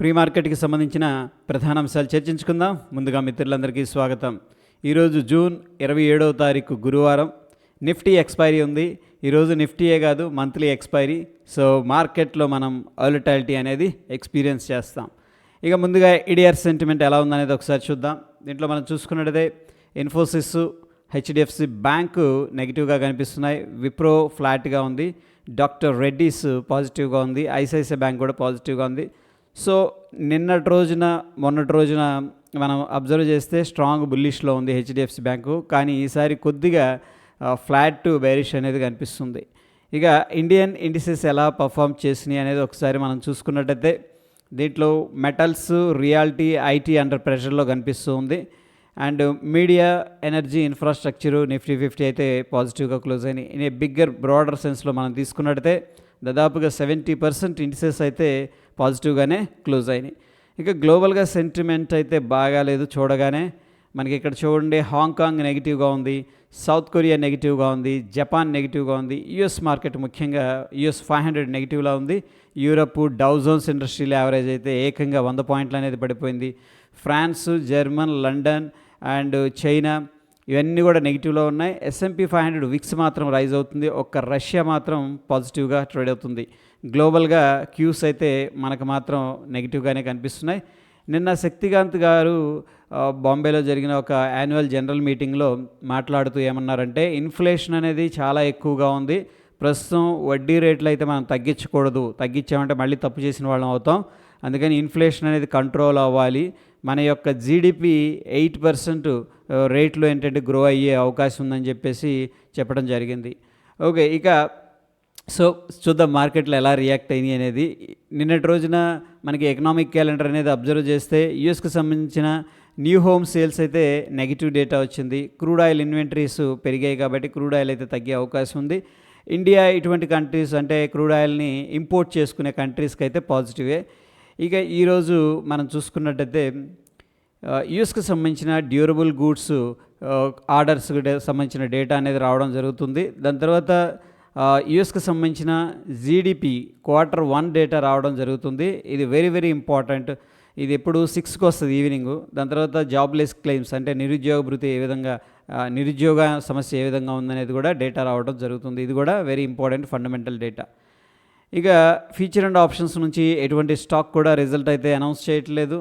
Pre మార్కెట్కి సంబంధించిన ప్రధాన అంశాలు చర్చించుకుందాం. ముందుగా మిత్రులందరికీ స్వాగతం. ఈరోజు జూన్ ఇరవై ఏడవ తారీఖు గురువారం. నిఫ్టీ ఎక్స్పైరీ ఉంది. ఈరోజు నిఫ్టీయే కాదు మంత్లీ ఎక్స్పైరీ. సో మార్కెట్లో మనం అలిటాలిటీ అనేది ఎక్స్పీరియన్స్ చేస్తాం. ఇక ముందుగా ఇడియర్ సెంటిమెంట్ ఎలా ఉందనేది ఒకసారి చూద్దాం. దీంట్లో మనం చూసుకున్నట్టే ఇన్ఫోసిస్ హెచ్డిఎఫ్సి బ్యాంకు నెగిటివ్గా కనిపిస్తున్నాయి. విప్రో ఫ్లాట్గా ఉంది. డాక్టర్ రెడ్డీస్ పాజిటివ్గా ఉంది. ఐసిఐసిఐ బ్యాంక్ కూడా పాజిటివ్గా ఉంది. సో నిన్నటి రోజున మొన్నటి రోజున మనం అబ్జర్వ్ చేస్తే స్ట్రాంగ్ బుల్లిష్లో ఉంది హెచ్డిఎఫ్సి బ్యాంకు. కానీ ఈసారి కొద్దిగా ఫ్లాట్ టు బ్యారిష్ అనేది కనిపిస్తుంది. ఇక ఇండియన్ ఇండిసెస్ ఎలా పర్ఫామ్ చేసినాయి అనేది ఒకసారి మనం చూసుకున్నట్టయితే దీంట్లో మెటల్స్ రియాలిటీ ఐటీ అండర్ ప్రెషర్లో కనిపిస్తూ ఉంది. And media energy infrastructure Nifty fifty అయితే పాజిటివ్గా క్లోజ్ అయినాయి. ఇన్ ఏ బిగ్గర్ బ్రాడర్ సెన్స్లో మనం తీసుకున్నట్టయితే దాదాపుగా సెవెంటీ పర్సెంట్ ఇండిసెస్ అయితే పాజిటివ్గానే క్లోజ్ అయినాయి. ఇక గ్లోబల్గా సెంటిమెంట్ అయితే బాగాలేదు చూడగానే. మనకి ఇక్కడ చూడండి హాంకాంగ్ నెగిటివ్గా ఉంది సౌత్ కొరియా నెగిటివ్గా ఉంది జపాన్ నెగిటివ్గా ఉంది యుఎస్ మార్కెట్ ముఖ్యంగా యుఎస్ ఫైవ్ హండ్రెడ్ నెగిటివ్లా ఉంది. యూరప్ డౌజోన్స్ ఇండస్ట్రియల్ యావరేజ్ అయితే ఏకంగా వంద పాయింట్లు అనేది పడిపోయింది. France German London and China ఇవన్నీ కూడా నెగిటివ్లో ఉన్నాయి. S M P five hundred VIX మాత్రం రైజ్ అవుతుంది. ఒక్క రష్యా మాత్రం పాజిటివ్గా ట్రేడ్ అవుతుంది. గ్లోబల్గా క్యూస్ అయితే మనకు మాత్రం నెగిటివ్గానే కనిపిస్తున్నాయి. నిన్న శక్తికాంత్ గారు బాంబేలో జరిగిన ఒక యాన్యువల్ జనరల్ మీటింగ్లో మాట్లాడుతూ ఏమన్నారంటే ఇన్ఫ్లేషన్ అనేది చాలా ఎక్కువగా ఉంది. ప్రస్తుతం వడ్డీ రేట్లు అయితే మనం తగ్గించకూడదు. తగ్గించామంటే మళ్ళీ తప్పు చేసిన వాళ్ళం అవుతాం. అందుకని ఇన్ఫ్లేషన్ అనేది కంట్రోల్ అవ్వాలి. మన యొక్క జీడిపి ఎయిట్ పర్సెంట్ రేట్లో ఏంటంటే గ్రో అయ్యే అవకాశం ఉందని చెప్పేసి చెప్పడం జరిగింది. ఓకే ఇక సో చూద్దాం మార్కెట్లో ఎలా రియాక్ట్ అయింది అనేది. నిన్నటి రోజున మనకి ఎకనామిక్ క్యాలెండర్ అనేది అబ్జర్వ్ చేస్తే యుఎస్కి సంబంధించిన న్యూ హోమ్ సేల్స్ అయితే నెగిటివ్ డేటా వచ్చింది. క్రూడ్ ఆయిల్ ఇన్వెంటరీస్ పెరిగాయి కాబట్టి క్రూడ్ ఆయిల్ అయితే తగ్గే అవకాశం ఉంది. ఇండియా ఇటువంటి కంట్రీస్ అంటే క్రూడ్ ఆయిల్ని ఇంపోర్ట్ చేసుకునే కంట్రీస్కి అయితే పాజిటివే ఇక ఈరోజు మనం చూసుకున్నట్టయితే యూఎస్కి సంబంధించిన డ్యూరబుల్ గూడ్స్ ఆర్డర్స్ సంబంధించిన డేటా అనేది రావడం జరుగుతుంది. దాని తర్వాత యుఎస్కి సంబంధించిన జీడిపి క్వార్టర్ వన్ డేటా రావడం జరుగుతుంది. ఇది వెరీ వెరీ ఇంపార్టెంట్. ఇది ఎప్పుడు సిక్స్కి వస్తుంది ఈవినింగ్. దాని తర్వాత జాబ్లెస్ క్లెయిమ్స్ అంటే నిరుద్యోగ భృతి ఏ విధంగా నిరుద్యోగ సమస్య ఏ విధంగా ఉందనేది కూడా డేటా రావడం జరుగుతుంది. ఇది కూడా వెరీ ఇంపార్టెంట్ ఫండమెంటల్ డేటా. ఇక ఫీచర్ అండ్ ఆప్షన్స్ నుంచి ఎటువంటి స్టాక్ కూడా రిజల్ట్ అయితే అనౌన్స్ చేయట్లేదు.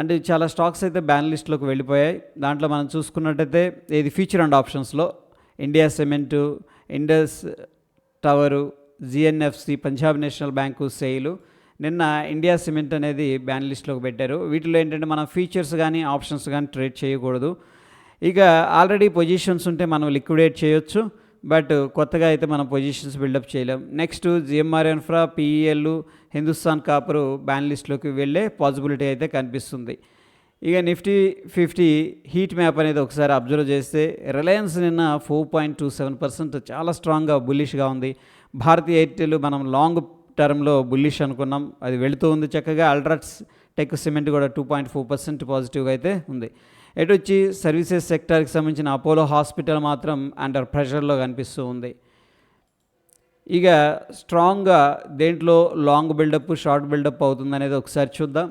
అంటే చాలా స్టాక్స్ అయితే బ్యాన్ లిస్ట్లోకి వెళ్ళిపోయాయి. దాంట్లో మనం చూసుకున్నట్టయితే ఇది ఫీచర్ అండ్ ఆప్షన్స్లో India Cement Indus Tower GNFC Punjab National Bank SAIL నిన్న ఇండియా సిమెంట్ అనేది బ్యాన్ లిస్ట్లోకి పెట్టారు. వీటిలో ఏంటంటే మనం ఫీచర్స్ కానీ ఆప్షన్స్ కానీ ట్రేడ్ చేయకూడదు. ఇక ఆల్రెడీ పొజిషన్స్ ఉంటే మనం లిక్విడేట్ చేయొచ్చు. బట్ కొత్తగా అయితే మనం పొజిషన్స్ బిల్డప్ చేయలేం. Next GMR Infra PEL Hindustan Copper ban లిస్ట్లోకి వెళ్ళే పాసిబిలిటీ అయితే కనిపిస్తుంది. ఇక నిఫ్టీ ఫిఫ్టీ హీట్ మ్యాప్ అనేది ఒకసారి అబ్జర్వ్ చేస్తే రిలయన్స్ నిన్న four point two seven percent చాలా స్ట్రాంగ్గా బుల్లిష్గా ఉంది. భారతీ ఎయిర్టెల్ మనం లాంగ్ టర్మ్లో బుల్లిష్ అనుకున్నాం. అది వెళుతూ ఉంది చక్కగా. అల్ట్రాట్స్ టెక్ సిమెంట్ కూడా టూ పాయింట్ ఫోర్ పర్సెంట్ పాజిటివ్గా అయితే ఉంది. ఎటు వచ్చి సర్వీసెస్ సెక్టార్కి సంబంధించిన అపోలో హాస్పిటల్ మాత్రం అండర్ ప్రెషర్లో కనిపిస్తూ ఉంది. ఇక స్ట్రాంగ్గా దేంట్లో లాంగ్ బిల్డప్ షార్ట్ బిల్డప్ అవుతుంది అనేది ఒకసారి చూద్దాం.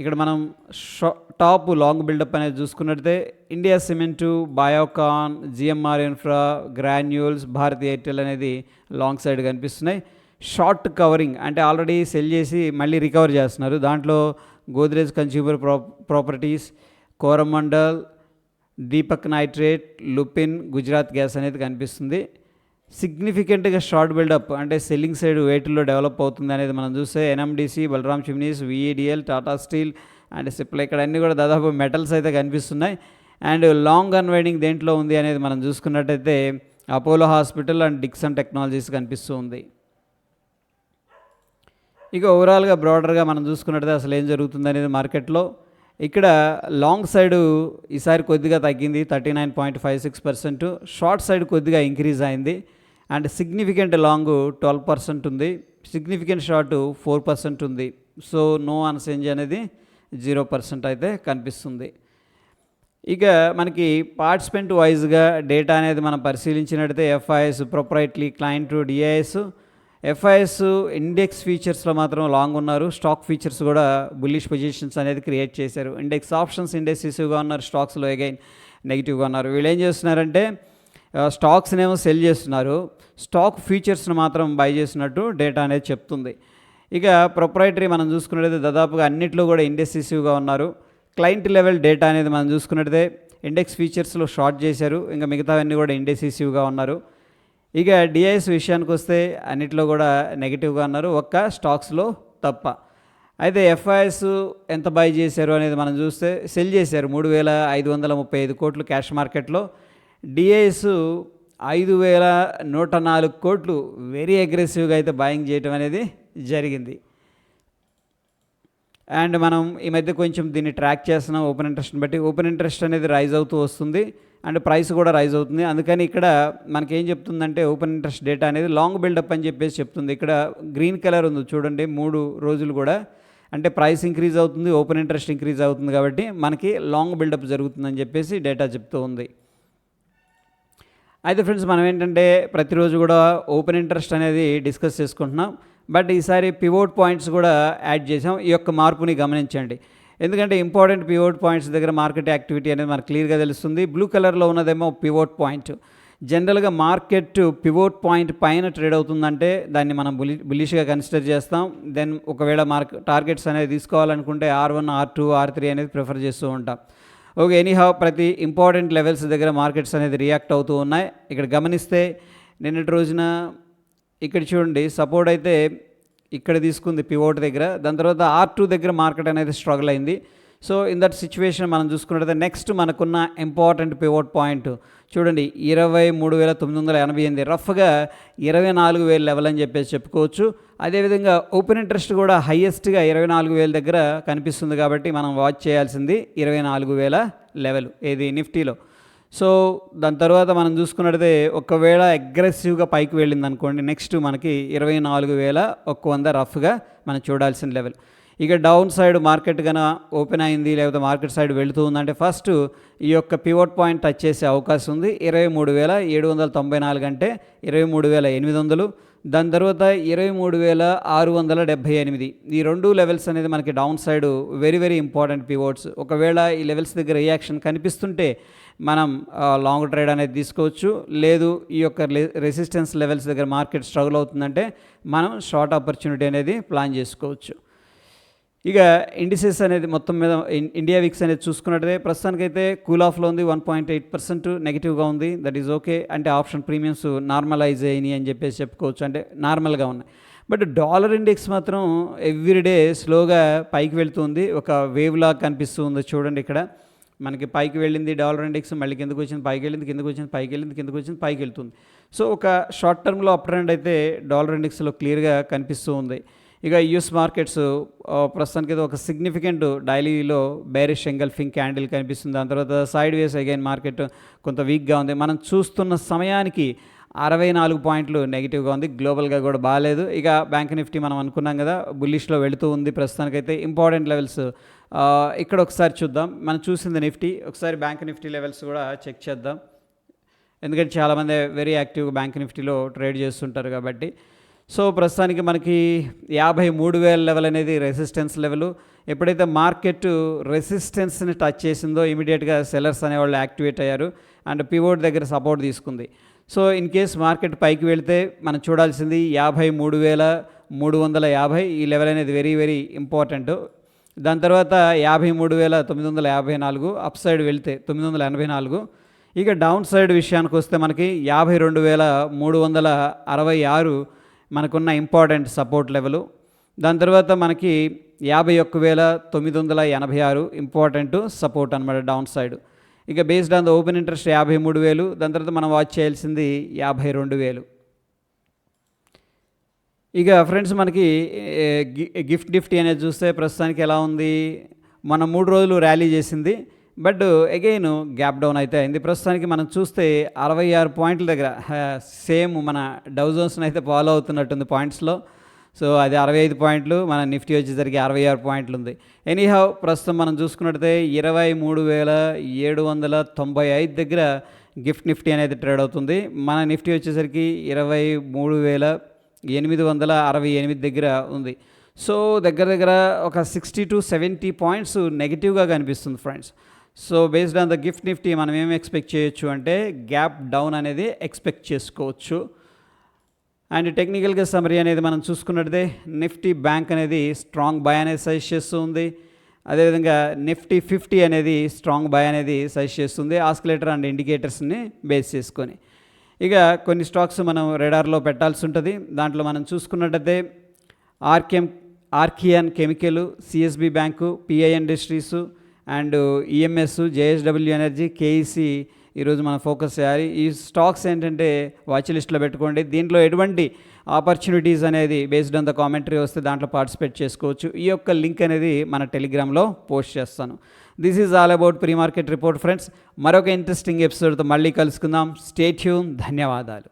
ఇక్కడ మనం షా టాప్ లాంగ్ బిల్డప్ అనేది చూసుకున్నట్టయితే India cement Biocon GMR infra granules Bharti Airtel అనేది లాంగ్ సైడ్ కనిపిస్తున్నాయి. షార్ట్ కవరింగ్ అంటే ఆల్రెడీ సెల్ చేసి మళ్ళీ రికవర్ చేస్తున్నారు. దాంట్లో Godrej consumer pro properties Coromandel Deepak nitrite Lupin Gujarat gas అనేది కనిపిస్తుంది. సిగ్నిఫికెంట్గా షార్ట్ బిల్డప్ అంటే సెల్లింగ్ సైడ్ వేటిల్లో డెవలప్ అవుతుంది అనేది మనం చూస్తే NMDC Balram Chini VEDL Tata steel and Cipla ఇక్కడ అన్నీ కూడా దాదాపు మెటల్స్ అయితే కనిపిస్తున్నాయి. అండ్ లాంగ్ అన్వైడింగ్ దేంట్లో ఉంది అనేది మనం చూసుకున్నట్టయితే Apollo hospital and Dixon technologies కనిపిస్తూ ఉంది. ఇక ఓవరాల్గా బ్రాడర్గా మనం చూసుకున్నట్టయితే అసలు ఏం జరుగుతుంది అనేది మార్కెట్లో ఇక్కడ లాంగ్ సైడ్ ఈసారి కొద్దిగా తగ్గింది thirty nine point five six percent. Short side కొద్దిగా ఇంక్రీజ్ అయింది. And significant long twelve percent ఉంది. సిగ్నిఫికెంట్ షార్ట్ ఫోర్ పర్సెంట్ ఉంది. సో నో అన్సేంజ్ అనేది జీరో పర్సెంట్ అయితే కనిపిస్తుంది. ఇక మనకి పార్టిసిపెంట్ వైజ్గా డేటా అనేది మనం పరిశీలించినట్టయితే FIIs proprietary client DIIs FIIs index ఫీచర్స్లో మాత్రం లాంగ్ ఉన్నారు. స్టాక్ ఫీచర్స్ కూడా బుల్లిష్ పొజిషన్స్ అనేది క్రియేట్ చేశారు. ఇండెక్స్ ఆప్షన్స్ ఇండెక్సివ్గా ఉన్నారు. స్టాక్స్లో అగైన్ నెగిటివ్గా ఉన్నారు. వీళ్ళు ఏం చేస్తున్నారంటే స్టాక్స్నేమో సెల్ చేస్తున్నారు. స్టాక్ ఫీచర్స్ని మాత్రం బై చేసినట్టు డేటా అనేది చెప్తుంది. ఇక ప్రొప్రైటరీ మనం చూసుకున్నట్టయితే దాదాపుగా అన్నిట్లో కూడా ఇండెసిసివ్గా ఉన్నారు. క్లయింట్ లెవెల్ డేటా అనేది మనం చూసుకున్నట్టయితే ఇండెక్స్ ఫీచర్స్లో షార్ట్ చేశారు. ఇంకా మిగతావన్నీ కూడా ఇండెసిసివ్గా ఉన్నారు. ఇక డిఐఎస్ విషయానికి వస్తే అన్నిట్లో కూడా నెగిటివ్గా ఉన్నారు. ఒక్క స్టాక్స్లో తప్ప. అయితే ఎఫ్ఐఎస్ ఎంత బై చేశారు అనేది మనం చూస్తే సెల్ చేశారు మూడు వేల ఐదు వందల ముప్పై ఐదు కోట్లు క్యాష్ మార్కెట్లో డిఐఎస్ ఐదు వేల నూట నాలుగు కోట్లు వెరీ అగ్రెసివ్గా అయితే బాయింగ్ చేయటం అనేది జరిగింది. అండ్ మనం ఈ మధ్య కొంచెం దీన్ని ట్రాక్ చేస్తున్నాం ఓపెన్ ఇంట్రెస్ట్ని బట్టి. ఓపెన్ ఇంట్రెస్ట్ అనేది రైజ్ అవుతూ వస్తుంది అండ్ ప్రైస్ కూడా రైజ్ అవుతుంది. అందుకని ఇక్కడ మనకి ఏం చెప్తుందంటే ఓపెన్ ఇంట్రెస్ట్ డేటా అనేది లాంగ్ బిల్డప్ అని చెప్పేసి చెప్తుంది. ఇక్కడ గ్రీన్ కలర్ ఉంది చూడండి మూడు రోజులు కూడా. అంటే ప్రైస్ ఇంక్రీజ్ అవుతుంది ఓపెన్ ఇంట్రెస్ట్ ఇంక్రీజ్ అవుతుంది కాబట్టి మనకి లాంగ్ బిల్డప్ జరుగుతుందని చెప్పేసి డేటా చెప్తూ ఉంది. అయితే ఫ్రెండ్స్ మనం ఏంటంటే ప్రతిరోజు కూడా ఓపెన్ ఇంట్రెస్ట్ అనేది డిస్కస్ చేసుకుంటున్నాం. బట్ ఈసారి పివోట్ పాయింట్స్ కూడా యాడ్ చేసాం ఈ యొక్క మార్పుని గమనించండి. ఎందుకంటే ఇంపార్టెంట్ పివోట్ పాయింట్స్ దగ్గర మార్కెట్ యాక్టివిటీ అనేది మనకు క్లియర్గా తెలుస్తుంది. బ్లూ కలర్లో ఉన్నదేమో పివోట్ పాయింట్ జనరల్గా మార్కెట్ పివోట్ పాయింట్ పైన ట్రేడ్ అవుతుందంటే దాన్ని మనం బులి బులిష్గా కన్సిడర్ చేస్తాం. దెన్ ఒకవేళ మార్క్ టార్గెట్స్ అనేది తీసుకోవాలనుకుంటే R one R two R three అనేది ప్రిఫర్ చేస్తూ ఉంటాం. ఓకే ఎనీహౌ ప్రతి ఇంపార్టెంట్ లెవెల్స్ దగ్గర మార్కెట్స్ అనేది రియాక్ట్ అవుతూ ఉన్నాయి. ఇక్కడ గమనిస్తే నిన్నటి రోజున ఇక్కడ చూడండి సపోర్ట్ అయితే ఇక్కడ తీసుకుంది పివోట్ దగ్గర. దాని తర్వాత ఆర్ టూ దగ్గర మార్కెట్ అనేది స్ట్రగుల్ అయింది. సో ఇన్ దట్ సిచ్యువేషన్ మనం చూసుకున్నట్లయితే నెక్స్ట్ మనకున్న ఇంపార్టెంట్ పివోట్ పాయింట్ చూడండి ఇరవై మూడు వేల తొమ్మిది వందల ఎనభై ఎనిమిది. రఫ్గా ఇరవై నాలుగు వేల లెవెల్ అని చెప్పేసి చెప్పుకోవచ్చు. అదేవిధంగా ఓపెన్ ఇంట్రెస్ట్ కూడా హయ్యెస్ట్గా ఇరవై నాలుగు వేల దగ్గర కనిపిస్తుంది కాబట్టి మనం వాచ్ చేయాల్సింది ఇరవై నాలుగు వేల లెవెల్ ఏది నిఫ్టీలో సో దాని తర్వాత మనం చూసుకున్నట్టయితే ఒకవేళ అగ్రెసివ్గా పైకి వెళ్ళింది అనుకోండి నెక్స్ట్ మనకి ఇరవై నాలుగు వేల ఒక్క వంద రఫ్గా మనం చూడాల్సిన లెవెల్ ఇక డౌన్ సైడ్ మార్కెట్ కన ఓపెన్ అయింది లేకపోతే మార్కెట్ సైడ్ వెళుతూ ఉందంటే ఫస్ట్ ఈ యొక్క పివోట్ పాయింట్ టచ్ చేసే అవకాశం ఉంది. ఇరవై మూడు వేల ఏడు వందల తొంభై నాలుగు అంటే ఇరవై మూడు వేల ఎనిమిది వందలు. దాని తర్వాత ఇరవై మూడు వేల ఆరు వందల డెబ్భై ఎనిమిది. ఈ రెండు లెవెల్స్ అనేది మనకి down side very very important pivots ఒకవేళ ఈ లెవెల్స్ దగ్గర రియాక్షన్ కనిపిస్తుంటే మనం లాంగ్ ట్రేడ్ అనేది తీసుకోవచ్చు. లేదు ఈ యొక్క రెసిస్టెన్స్ లెవెల్స్ దగ్గర మార్కెట్ స్ట్రగుల్ అవుతుందంటే మనం షార్ట్ ఆపర్చునిటీ అనేది ప్లాన్ చేసుకోవచ్చు. ఇక ఇండిసెస్ అనేది మొత్తం మీద ఇండియా విక్స్ అనేది చూసుకున్నట్టే ప్రస్తుతానికైతే కూల్ ఆఫ్లో ఉంది వన్ పాయింట్ ఎయిట్ పర్సెంట్ నెగిటివ్గా ఉంది. That is okay. అంటే ఆప్షన్ ప్రీమియమ్స్ నార్మలైజ్ అయినాయి అని చెప్పేసి చెప్పుకోవచ్చు. అంటే నార్మల్గా ఉన్నాయి. బట్ డాలర్ ఇండెక్స్ మాత్రం ఎవ్రీడే స్లోగా పైకి వెళ్తుంది. ఒక వేవ్ లాగా కనిపిస్తూ ఉంది చూడండి ఇక్కడ. మనకి పైకి వెళ్ళింది డాలర్ ఇండెక్స్ మళ్ళీ కిందకు వచ్చింది పైకి వెళ్ళింది కిందకు వచ్చింది పైకి వెళ్ళింది కిందకు వచ్చింది పైకి వెళ్తుంది. సో ఒక షార్ట్ టర్మ్లో అప్ ట్రెండ్ అయితే డాలర్ ఇండెక్స్లో క్లియర్గా కనిపిస్తూ ఉంది. ఇక యూఎస్ మార్కెట్స్ ప్రస్తుతానికి అయితే ఒక సిగ్నిఫికెంట్ డైలీలో బేరిష్ ఎంగల్ఫింగ్ క్యాండిల్ కనిపిస్తుంది. దాని తర్వాత సైడ్ వేస్ అగైన్ మార్కెట్ కొంత వీక్గా ఉంది. మనం చూస్తున్న సమయానికి అరవై నాలుగు పాయింట్లు నెగిటివ్గా ఉంది. గ్లోబల్గా కూడా బాగాలేదు ఇక బ్యాంక్ నిఫ్టీ మనం అనుకున్నాం కదా బుల్లిష్లో వెళుతూ ఉంది. ప్రస్తుతానికైతే ఇంపార్టెంట్ లెవెల్స్ ఇక్కడ ఒకసారి చూద్దాం. మనం చూసింది నిఫ్టీ ఒకసారి బ్యాంక్ నిఫ్టీ లెవెల్స్ కూడా చెక్ చేద్దాం. ఎందుకంటే చాలామంది వెరీ యాక్టివ్గా బ్యాంక్ నిఫ్టీలో ట్రేడ్ చేస్తుంటారు కాబట్టి. సో ప్రస్తుతానికి మనకి యాభై మూడు వేల లెవెల్ అనేది రెసిస్టెన్స్ లెవెల్. ఎప్పుడైతే మార్కెట్ రెసిస్టెన్స్ని టచ్ చేసిందో ఇమీడియట్గా సెల్లర్స్ అనేవాళ్ళు యాక్టివేట్ అయ్యారు. అండ్ పివోట్ దగ్గర సపోర్ట్ తీసుకుంది. సో ఇన్ కేస్ మార్కెట్ పైకి వెళితే మనం చూడాల్సింది యాభై మూడు వేల మూడు వందల యాభై ఈ లెవెల్ అనేది వెరీ వెరీ ఇంపార్టెంట్ దాని తర్వాత యాభై మూడు వేల తొమ్మిది వందల యాభై నాలుగు అప్ సైడ్ వెళ్తే తొమ్మిది వందల ఎనభై నాలుగు. ఇక డౌన్ సైడ్ విషయానికి వస్తే మనకి యాభై రెండు వేల మూడు వందల అరవై ఆరు మనకున్న ఇంపార్టెంట్ సపోర్ట్ లెవెలు. దాని తర్వాత మనకి యాభై ఒక్క వేల తొమ్మిది వందల ఎనభై ఆరు ఇంపార్టెంట్ సపోర్ట్ అనమాట డౌన్ సైడ్. ఇక based on the open interest యాభై మూడు వేలు దాని తర్వాత మనం వాచ్ చేయాల్సింది యాభై రెండు వేలు. ఇక ఫ్రెండ్స్ మనకి గిఫ్ట్ నిఫ్టీ అనేది చూస్తే ప్రస్తుతానికి ఎలా ఉంది? మన మూడు రోజులు ర్యాలీ చేసింది. బట్ అగైన్ గ్యాప్ డౌన్ అయితే అయింది. ప్రస్తుతానికి మనం చూస్తే అరవై ఆరు పాయింట్ల దగ్గర సేమ్ మన డౌజోన్స్ని అయితే ఫాలో అవుతున్నట్టుంది పాయింట్స్లో. సో అది అరవై ఐదు పాయింట్లు మన నిఫ్టీ వచ్చేసరికి అరవై ఆరు పాయింట్లు ఉంది ఎనీహౌ ప్రస్తుతం మనం చూసుకున్నట్టయితే ఇరవై మూడు వేల ఏడు వందల తొంభై ఐదు దగ్గర గిఫ్ట్ నిఫ్టీ అనేది ట్రేడ్ అవుతుంది. మన నిఫ్టీ వచ్చేసరికి ఇరవై మూడు వేల ఎనిమిది వందల అరవై ఎనిమిది దగ్గర ఉంది. సో దగ్గర దగ్గర ఒక సిక్స్టీ టు సెవెంటీ పాయింట్స్ నెగిటివ్గా కనిపిస్తుంది friends. So based on the gift Nifty మనం ఏం ఎక్స్పెక్ట్ చేయొచ్చు అంటే గ్యాప్ డౌన్ అనేది ఎక్స్పెక్ట్ చేసుకోవచ్చు. అండ్ టెక్నికల్గా సమరీ అనేది మనం చూసుకున్నట్టే నిఫ్టీ బ్యాంక్ అనేది స్ట్రాంగ్ బై అనేది సజెస్ట్ చేస్తూ ఉంది అదేవిధంగా నిఫ్టీ ఫిఫ్టీ అనేది స్ట్రాంగ్ బై అనేది సజెస్ట్ చేస్తుంది ఆస్కులేటర్ అండ్ ఇండికేటర్స్ని బేస్ చేసుకొని. ఇక కొన్ని స్టాక్స్ మనం రెడార్లో పెట్టాల్సి ఉంటుంది. దాంట్లో మనం చూసుకున్నట్టయితే ఆర్కెమ్ Archean chemical CSB bank PI industries and EMS JSW energy KEC ఈరోజు మనం ఫోకస్ చేయాలి. ఈ స్టాక్స్ ఏంటంటే వాచ్ లిస్ట్లో పెట్టుకోండి. దీంట్లో ఎటువంటి ఆపర్చునిటీస్ అనేది బేస్డ్ ఆన్ ద కామెంటరీ వస్తే దాంట్లో పార్టిసిపేట్ చేసుకోవచ్చు. ఈ యొక్క లింక్ అనేది మన టెలిగ్రామ్లో పోస్ట్ చేస్తాను. This is all about pre market report friends మరొక ఇంట్రెస్టింగ్ ఎపిసోడ్తో మళ్ళీ కలుసుకుందాం. స్టేట్యూన్ ధన్యవాదాలు.